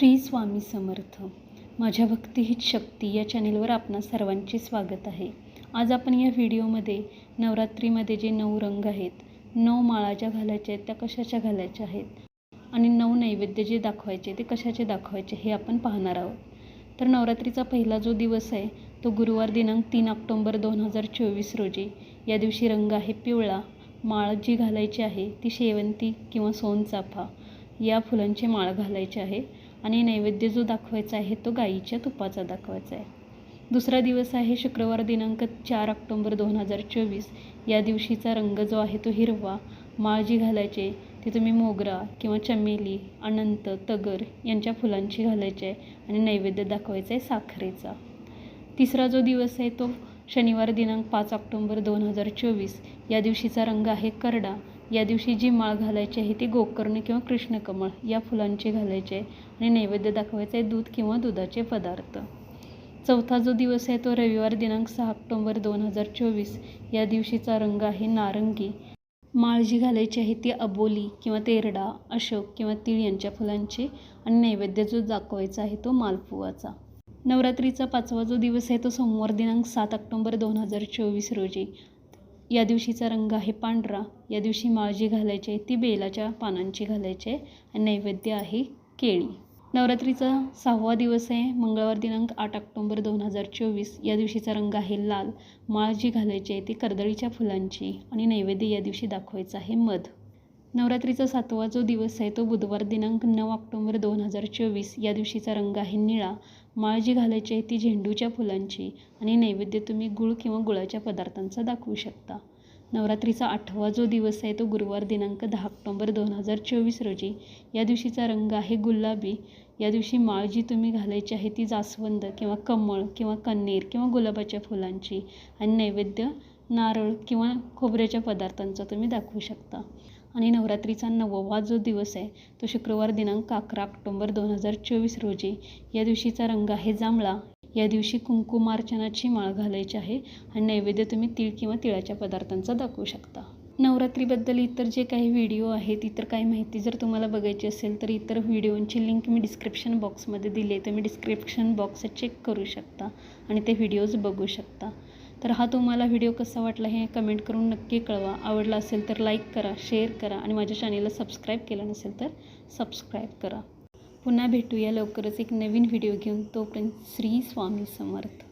श्री स्वामी समर्थ. माझ्या भक्ती हीच शक्ती या चॅनेलवर आपणा सर्वांचे स्वागत आहे. आज आपण या व्हिडिओमध्ये नवरात्रीमध्ये जे नऊ रंग आहेत नऊ माळा ज्या घालायच्या आहेत त्या कशाच्या घालायच्या आहेत आणि नऊ नैवेद्य जे दाखवायचे ते कशाचे दाखवायचे हे आपण पाहणार आहोत. तर नवरात्रीचा पहिला जो दिवस आहे तो गुरुवार दिनांक तीन ऑक्टोंबर दोन हजार चोवीस रोजी. या दिवशी रंग आहे पिवळा माळ जी घालायची आहे ती शेवंती किंवा सोनचाफा. या फुलांची माळ घालायची आहे. आणि नैवेद्य जो दाखवायचा आहे तो गाईच्या तुपाचा दाखवायचा आहे. दुसरा दिवस आहे शुक्रवार दिनांक चार ऑक्टोंबर दोन हजार चोवीस. या दिवशीचा रंग जो आहे तो हिरवा माळजी घालायचे. ते ती तुम्ही मोगरा किंवा चमेली अनंत तगर यांच्या फुलांची घालायची आहे आणि नैवेद्य दाखवायचा आहे साखरेचा. तिसरा जो दिवस आहे तो शनिवार दिनांक पाच ऑक्टोंबर दोन हजार चोवीस. या दिवशीचा रंग आहे करडा. या दिवशी जी माळ घालायची आहे ती गोकर्ण किंवा कृष्णकमळ या फुलांची घालायची आहे आणि नैवेद्य दाखवायचं आहे दूध किंवा दुधाचे पदार्थ. चौथा जो दिवस आहे तो रविवार दिनांक सहा ऑक्टोंबर दोन हजार चोवीस. या दिवशीचा रंग आहे नारंगी. माळ जी घालायची आहे ती अबोली किंवा तेरडा अशोक किंवा तीळ यांच्या फुलांची आणि नैवेद्य जो दाखवायचा आहे तो मालपुवाचा. नवरात्रीचा पाचवा जो दिवस आहे तो सोमवार दिनांक सात ऑक्टोंबर दोन हजार चोवीस रोजी. या दिवशीचा रंग आहे पांढरा. या दिवशी माळ जी घालायची आहे ती बेलाच्या पानांची घालायची. आहे आणि नैवेद्य आहे केळी. नवरात्रीचा सहावा दिवस आहे. मंगळवार दिनांक आठ ऑक्टोंबर दोन हजार चोवीस. या दिवशीचा रंग आहे लाल. माळ जी घालायची आहे ती कर्दळीच्या फुलांची. आणि नैवेद्य या दिवशी दाखवायचं आहे मध. नवरात्रीचा सातवा जो दिवस आहे तो बुधवार दिनांक नऊ ऑक्टोंबर दोन हजार चोवीस. या दिवशीचा रंग आहे निळा. माळ जी घालायची आहे ती झेंडूच्या फुलांची आणि नैवेद्य तुम्ही गुळ किंवा गुळाच्या पदार्थांचा दाखवू शकता. नवरात्रीचा आठवा जो दिवस आहे तो गुरुवार दिनांक दहा ऑक्टोंबर दोन हजार चोवीस रोजी. या दिवशीचा रंग आहे गुलाबी. या दिवशी माळ जी तुम्ही घालायची आहे ती जास्वंद किंवा कमळ किंवा कन्नेर किंवा गुलाबाच्या फुलांची आणि नैवेद्य नारळ किंवा खोबऱ्याच्या पदार्थांचा तुम्ही दाखवू शकता. आणि नवरात्रीचा नववा जो दिवस आहे तो शुक्रवार दिनांक अकरा ऑक्टोंबर दोन हजार चोवीस रोजी. या दिवशीचा रंग आहे जांभळा. या दिवशी कुंकुमार्चनाची माळ घालायची आहे आणि नैवेद्य तुम्ही तीळ किंवा तिळाच्या पदार्थांचा दाखवू शकता. नवरात्रीबद्दल इतर जे काही व्हिडिओ आहेत इतर काही माहिती जर तुम्हाला बघायची असेल तर इतर व्हिडिओंची लिंक मी डिस्क्रिप्शन बॉक्समध्ये दिली आहे. तुम्ही डिस्क्रिप्शन बॉक्स चेक करू शकता आणि ते व्हिडिओज बघू शकता. तर हा तुम्हाला व्हिडिओ कसा वाटला हे कमेंट करून नक्की कळवा. आवडला असेल तर लाईक करा शेअर करा आणि माझ्या चॅनेलला सबस्क्राईब केलं नसेल तर सबस्क्राईब करा. पुन्हा भेटूया लवकरच एक नवीन व्हिडिओ घेऊन. तोपर्यंत श्री स्वामी समर्थ.